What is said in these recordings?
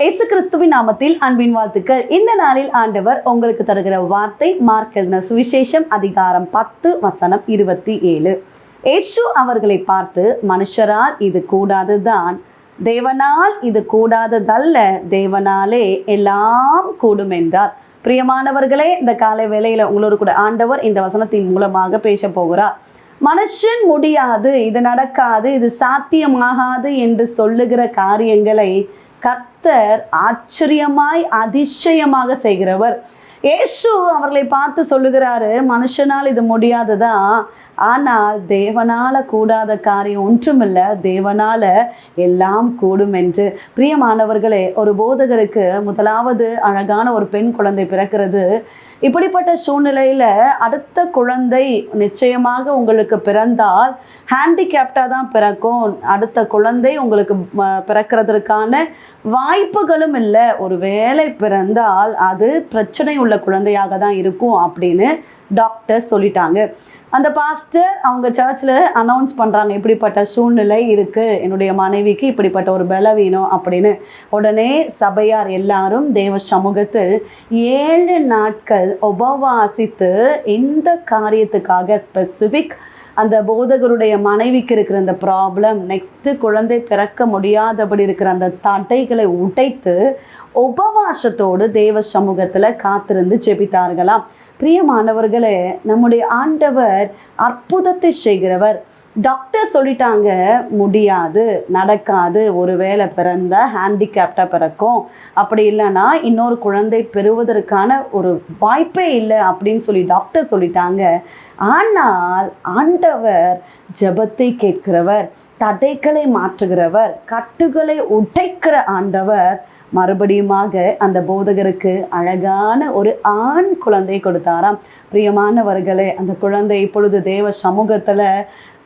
இயேசு கிறிஸ்துவின் நாமத்தில் அன்பின் வாழ்த்துக்கள். இந்த நாளில் ஆண்டவர் உங்களுக்கு தருகிற வார்த்தை மார்க் எழுதின சுவிசேஷம் அதிகாரம் பத்து வசனம் இருபத்தி ஏழு. ஏசு அவர்களை பார்த்து மனுஷரால் இது கூடாதுதான் தேவனால் இது கூடாததல்ல. தேவனாலே எல்லாம் கூடும் என்றார். பிரியமானவர்களே இந்த காலை வேளையில உங்களோடு கூட ஆண்டவர் இந்த வசனத்தின் மூலமாக பேச போகிறார். மனுஷன் முடியாது. இது நடக்காது. இது சாத்தியமாகாது என்று சொல்லுகிற காரியங்களை கர்த்தர் ஆச்சரியமாய் அதிசயமாக செய்கிறவர். இயேசு அவர்களை பார்த்து சொல்லுகிறாரு மனுஷனால் இது முடியாதுதான் ஆனால் தேவனால கூடாத காரியம் ஒன்றுமில்ல. தேவனால எல்லாம் கூடும் என்று. பிரியமானவர்களே ஒரு போதகருக்கு முதலாவது அழகான ஒரு பெண் குழந்தை பிறக்கிறது. இப்படிப்பட்ட சூழ்நிலையில் அடுத்த குழந்தை நிச்சயமாக உங்களுக்கு பிறந்தால் ஹேண்டிகேப்டாக தான் பிறக்கும். அடுத்த குழந்தை உங்களுக்கு ம- பிறக்கிறதற்கான வாய்ப்புகளும் இல்லை. ஒரு வேலை பிறந்தால் அது பிரச்சனை உள்ள குழந்தையாக தான் இருக்கும் அப்படின்னு டாக்டர் சொல்லிட்டாங்க. அந்த பாஸ்டர் அவங்க சர்ச்சில் அனௌன்ஸ் பண்ணுறாங்க இப்படிப்பட்ட சூழ்நிலை இருக்குது என்னுடைய மனைவிக்கு இப்படிப்பட்ட ஒரு பலவீனம் அப்படின்னு. உடனே சபையார் எல்லாரும் தேவ சமூகத்தில் ஏழு நாட்கள் உபவாசித்து இந்த காரியத்துக்காக ஸ்பெசிஃபிக் அந்த போதகருடைய மனைவிக்கு இருக்கிற அந்த ப்ராப்ளம் நெக்ஸ்ட்டு குழந்தை பிறக்க முடியாதபடி இருக்கிற அந்த தடைகளை உடைத்து உபவாசத்தோடு தேவ சமூகத்தில் காத்திருந்து ஜெபித்தார்களாம். பிரியமானவர்களே நம்முடைய ஆண்டவர் அற்புதத்தை செய்கிறவர். டாக்டர் சொல்லிட்டாங்க முடியாது நடக்காது ஒருவேளை பிறந்த ஹேண்டிகேப்டாக பிறக்கும். அப்படி இல்லைன்னா இன்னொரு குழந்தை பெறுவதற்கான ஒரு வாய்ப்பே இல்லை அப்படின்னு சொல்லி டாக்டர் சொல்லிட்டாங்க. ஆனால் ஆண்டவர் ஜெபத்தை கேட்கிறவர் தடைகளை மாற்றுகிறவர் கட்டுகளை உடைக்கிற ஆண்டவர் மறுபடியுமாக அந்த போதகருக்கு அழகான ஒரு ஆண் குழந்தை கொடுத்தாராம். பிரியமானவர்களே அந்த குழந்தை இப்பொழுது தேவ சமூகத்தில்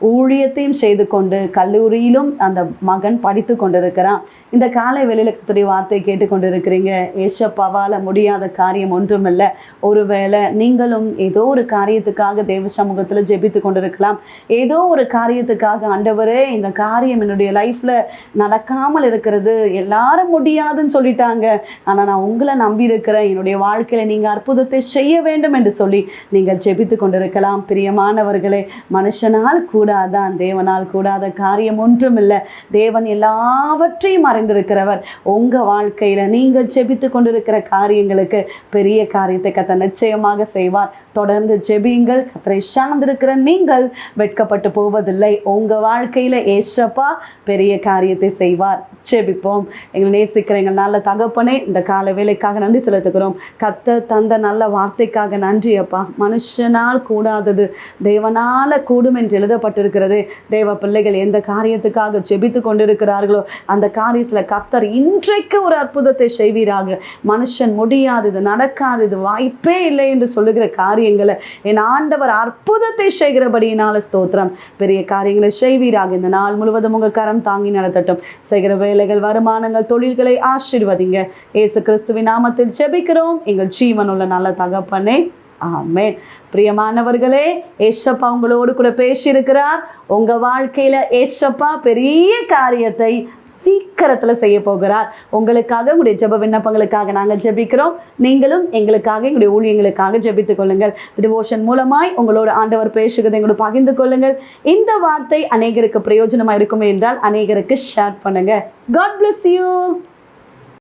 ஊழியத்தையும் செய்து கொண்டு கல்லூரியிலும் அந்த மகன் படித்து கொண்டிருக்கிறான். இந்த காலை வெளியில் கத்துடைய வார்த்தை கேட்டுக்கொண்டிருக்கிறீங்க. ஏசப்பாவால் முடியாத காரியம் ஒன்றுமில்லை. ஒருவேளை நீங்களும் ஏதோ ஒரு காரியத்துக்காக தேவ சமூகத்தில் ஜெபித்து கொண்டிருக்கலாம். ஏதோ ஒரு காரியத்துக்காக ஆண்டவரே இந்த காரியம் என்னுடைய லைஃப்பில் நடக்காமல் இருக்கிறது. எல்லாரும் முடியாதுன்னு சொல்லிட்டாங்க. ஆனால் நான் உங்களை நம்பி இருக்கிறேன் என்னுடைய வாழ்க்கையில் நீங்கள் அற்புதத்தை செய்ய வேண்டும் என்று சொல்லி நீங்கள் ஜெபித்து கொண்டிருக்கலாம். பிரியமானவர்களே மனுஷனால் கூடாதான் தேவனால் கூடாத காரியம் ஒன்றும் இல்லை தேவன் எல்லாவற்றையும் அறிந்திருக்கிறவர். உங்கள் வாழ்க்கையில் நீங்கள் செபித்து கொண்டிருக்கிற காரியங்களுக்கு பெரிய காரியத்தை கத்த நிச்சயமாக செய்வார். தொடர்ந்து ஜெபியுங்கள். கத்தரை சார்ந்திருக்கிற நீங்கள் வெட்கப்பட்டு போவதில்லை. உங்கள் வாழ்க்கையில் ஏசப்பா பெரிய காரியத்தை செய்வார். ஜெபிப்போம். எங்களை நேசிக்கிற எங்கள் நல்ல தகப்பனே இந்த கால வேலைக்காக நன்றி செலுத்துகிறோம். கத்த தந்த நல்ல வார்த்தைக்காக நன்றி அப்பா மனுஷனால் கூடாதது தேவனால கூடும் என்று எழுதப்பட்ட எழுதப்பட்டிருக்கிறது தேவ பிள்ளைகள் எந்த காரியத்துக்காக ஜெபித்து கொண்டிருக்கிறார்களோ அந்த காரியத்தில் கத்தர் இன்றைக்கு ஒரு அற்புதத்தை செய்வீராக. மனுஷன் முடியாது இது நடக்காது இது வாய்ப்பே இல்லை என்று சொல்லுகிற காரியங்களை என் ஆண்டவர் அற்புதத்தை செய்கிறபடியினால ஸ்தோத்திரம். பெரிய காரியங்களை செய்வீராக. இந்த நாள் முழுவதும் உங்கள் கரம் தாங்கி நடத்தட்டும். செய்கிற வேலைகள் வருமானங்கள் தொழில்களை ஆசிர்வதிங்க. ஏசு கிறிஸ்துவின் நாமத்தில் ஜெபிக்கிறோம். எங்கள் ஜீவனுள்ள நல்ல தகப்பனே ஆமேன். பிரியமானவர்களே ஏசப்பா உங்களோடு கூட பேசியிருக்கிறார். உங்கள் வாழ்க்கையில் ஏசப்பா பெரிய காரியத்தை சீக்கிரத்தில் செய்ய போகிறார். உங்களுக்காக உங்களுடைய ஜெப விண்ணப்பங்களுக்காக நாங்கள் ஜெபிக்கிறோம். நீங்களும் எங்களுக்காக எங்களுடைய ஊழியங்களுக்காக ஜெபித்துக் கொள்ளுங்கள். டிவோஷன் மூலமாய் உங்களோட ஆண்டவர் பேசுகிறதை எங்களோட பகிர்ந்து கொள்ளுங்கள். இந்த வார்த்தை அநேகருக்கு பிரயோஜனமாக இருக்குமே என்றால் அநேகருக்கு ஷேர் பண்ணுங்கள் காட் பிளஸ் யூ